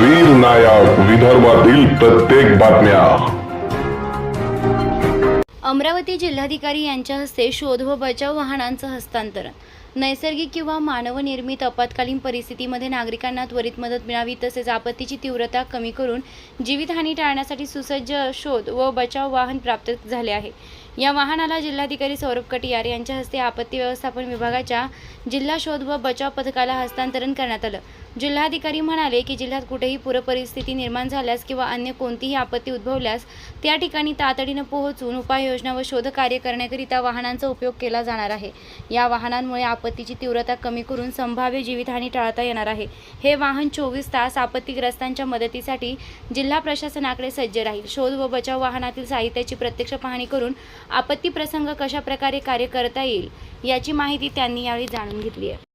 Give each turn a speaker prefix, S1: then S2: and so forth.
S1: वीर नायक विदर्भातील प्रत्येक बातम्या.
S2: अमरावती जिल्हाधिकारी यांच्या हस्ते शोध व बचाव वाहनांचं हस्तांतरण. नैसर्गिक किंवा मानवनिर्मित आपत्कालीन परिस्थितीमध्ये नागरिकांना त्वरित मदत मिळावी तसेच आपत्तीची तीव्रता कमी करून जीवितहानी टाळण्यासाठी सुसज्ज शोध व बचाव वाहन प्राप्त झाले आहे. या वाहनाला जिल्हाधिकारी सौरभ कटियार यांच्या हस्ते आपत्ती व्यवस्थापन विभागाच्या जिल्हा शोध व बचाव पथकाला हस्तांतरण करण्यात आलं. जिल्हाधिकारी म्हणाले की जिल्ह्यात कुठेही पूरपरिस्थिती निर्माण झाल्यास किंवा अन्य कोणतीही आपत्ती उद्भवल्यास त्या ठिकाणी तातडीनं पोहोचून उपाययोजना व शोध कार्य करण्याकरिता वाहनांचा उपयोग केला जाणार आहे. या वाहनांमुळे आपत्तीची तीव्रता कमी करून संभाव्य जीवितहानी टाळता येणार आहे. हे वाहन चोवीस तास आपत्तीग्रस्तांच्या मदतीसाठी जिल्हा प्रशासनाकडे सज्ज राहील. शोध व बचाव वाहनातील साहित्याची प्रत्यक्ष पाहणी करून आपत्ती प्रसंग कशा प्रकारे कार्य करता येईल याची माहिती त्यांनी यावेळी जाणून घेतली आहे.